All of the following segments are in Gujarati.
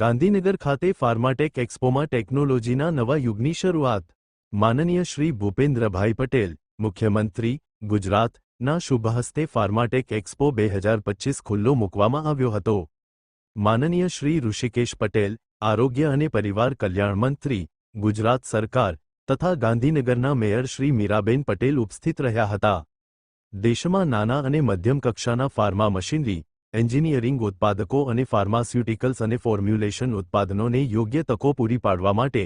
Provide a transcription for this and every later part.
ગાંધીનગર ખાતે ફાર્માટેક એક્સપોમાં ટેકનોલોજીના નવા યુગની શરૂઆત. માનનીય શ્રી ભૂપેન્દ્રભાઈ પટેલ, મુખ્યમંત્રી, ગુજરાતના શુભ હસ્તે ફાર્માટેક એક્સપો બે હજાર પચીસ ખુલ્લો મૂકવામાં આવ્યો હતો. માનનીય શ્રી ઋષિકેશ પટેલ, આરોગ્ય અને પરિવાર કલ્યાણ મંત્રી, ગુજરાત સરકાર તથા ગાંધીનગરના મેયર શ્રી મીરાબેન પટેલ ઉપસ્થિત રહ્યા હતા. દેશમાં નાના અને મધ્યમ કક્ષાના ફાર્મા મશીનરી એન્જિનિયરિંગ ઉત્પાદકો અને ફાર્માસ્યુટિકલ્સ અને ફોર્મ્યુલેશન ઉત્પાદનોને યોગ્ય તકો પૂરી પાડવા માટે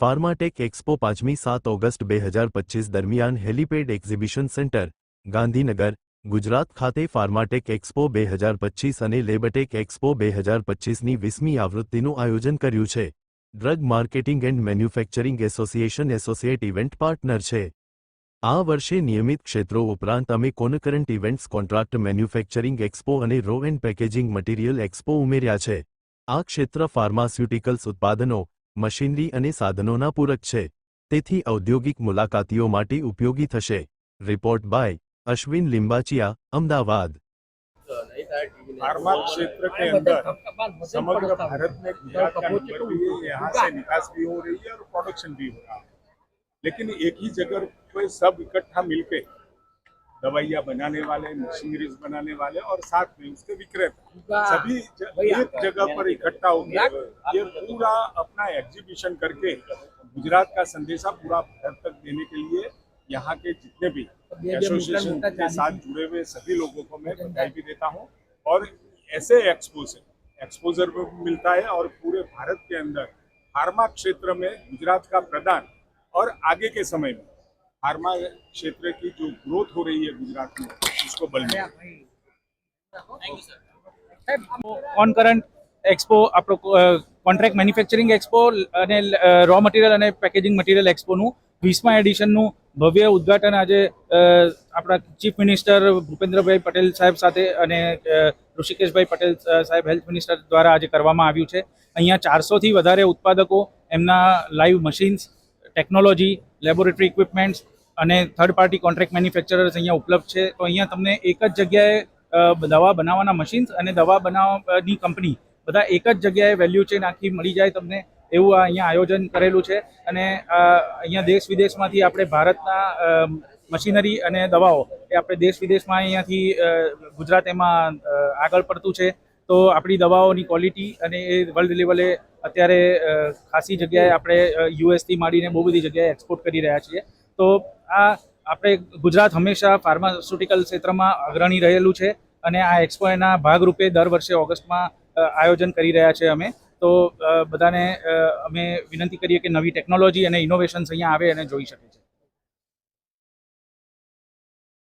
ફાર્માટેક એક્સપો પાંચમી સાત ઓગસ્ટ બે હજાર પચીસ દરમિયાન helipad exhibition centre, Gandhinagar, Gujarat ખાતે ફાર્માટેક એક્સપો બે હજાર પચીસ અને લેબટેક એક્સપો બે હજાર પચીસની વીસમી આવૃત્તિનું આયોજન કર્યું છે. Drug marketing and manufacturing association associate event partner છે. આ વર્ષે નિયમિત ક્ષેત્રો ઉપરાંત અમે concurrent events contract manufacturing expo અને raw and packaging material expo ઉમેર્યા છે આ ક્ષેત્ર ફાર્માસ્યુટિકલ્સ ઉત્પાદનો મશીનરી અને સાધનોના પૂરક છે તેથી ઔદ્યોગિક મુલાકાતીઓ માટે ઉપયોગી થશે report by Ashwin Limbachiya Ahmedabad pharma क्षेत्र के अंदर समग्र भारत में गुजरात का नंबर भी है यहाँ से निकास भी हो रही है और प्रोडक्शन भी हो रहा है लेकिन एक ही जगह पे सब इकट्ठा मिलके दवाइयाँ बनाने वाले मशीनरीज बनाने वाले और साथ में उसके विक्रेता। सभी एक जगह पर इकट्ठा होकर ये पूरा अपना एग्जीबिशन करके गुजरात का संदेशा पूरा भारत तक देने के लिए यहाँ के जितने भी एसोसिएशन के साथ जुड़े हुए सभी लोगों को मैं बधाई भी देता हूँ। और ऐसे एक्सपोजर भी मिलता है और पूरे भारत के अंदर फार्मा क्षेत्र में गुजरात का प्रदान और आगे के समय में फार्मा क्षेत्र की जो ग्रोथ हो रही है गुजरात में उसको बल मिलेगा ઓન કરંટ એક્સપો આપણો કોન્ટ્રાક્ટ મેન્યુફેક્ચરિંગ એક્સપો અને રો મટીરિયલ અને પેકેજિંગ મટીરિયલ એક્સપોનું વીસમા એડિશનનું ભવ્ય ઉદ્ઘાટન આજે અ, આપણા ચીફ મિનિસ્ટર ભૂપેન્દ્રભાઈ પટેલ સાહેબ સાથે અને અ, ઋષિકેશભાઈ પટેલ અ, સાહેબ હેલ્થ મિનિસ્ટર દ્વારા આજે કરવામાં આવ્યું છે અહીંયા ચારસોથી વધારે ઉત્પાદકો એમના live machines technology, laboratory equipments અને થર્ડ પાર્ટી કોન્ટ્રાક્ટ મેન્યુફેક્ચરર્સ અહીંયા ઉપલબ્ધ છે. તો અહીંયા તમને એક જ જગ્યાએ દવા બનાવવાના મશીન્સ અને દવા બનાવવાની કંપની બધા એક જ જગ્યાએ વેલ્યુ ચેન આખી મળી જાય તમને એવું આ અહીંયા આયોજન કરેલું છે. અને અહીંયા દેશ વિદેશમાંથી આપણે ભારતના મશીનરી અને દવાઓ એ આપણે દેશ વિદેશમાં અહીંયાથી ગુજરાત એમાં આગળ પડતું છે. તો આપણી દવાઓની ક્વોલિટી અને એ વર્લ્ડ લેવલે અત્યારે ખાસી જગ્યાએ આપણે યુએસથી માંડીને બહુ બધી જગ્યાએ એક્સપોર્ટ કરી રહ્યા છીએ. તો આ આપણે ગુજરાત હંમેશા ફાર્માસ્યુટિકલ ક્ષેત્રમાં અગ્રણી રહેલું છે અને આ એક્સપો એના ભાગરૂપે દર વર્ષે ઓગસ્ટમાં આયોજન કરી રહ્યા છે અમે. તો બધાને અમે વિનંતી કરીએ કે નવી ટેકનોલોજી અને ઇનોવેશન્સ અહીંયા આવે અને જોઈ શકે છે.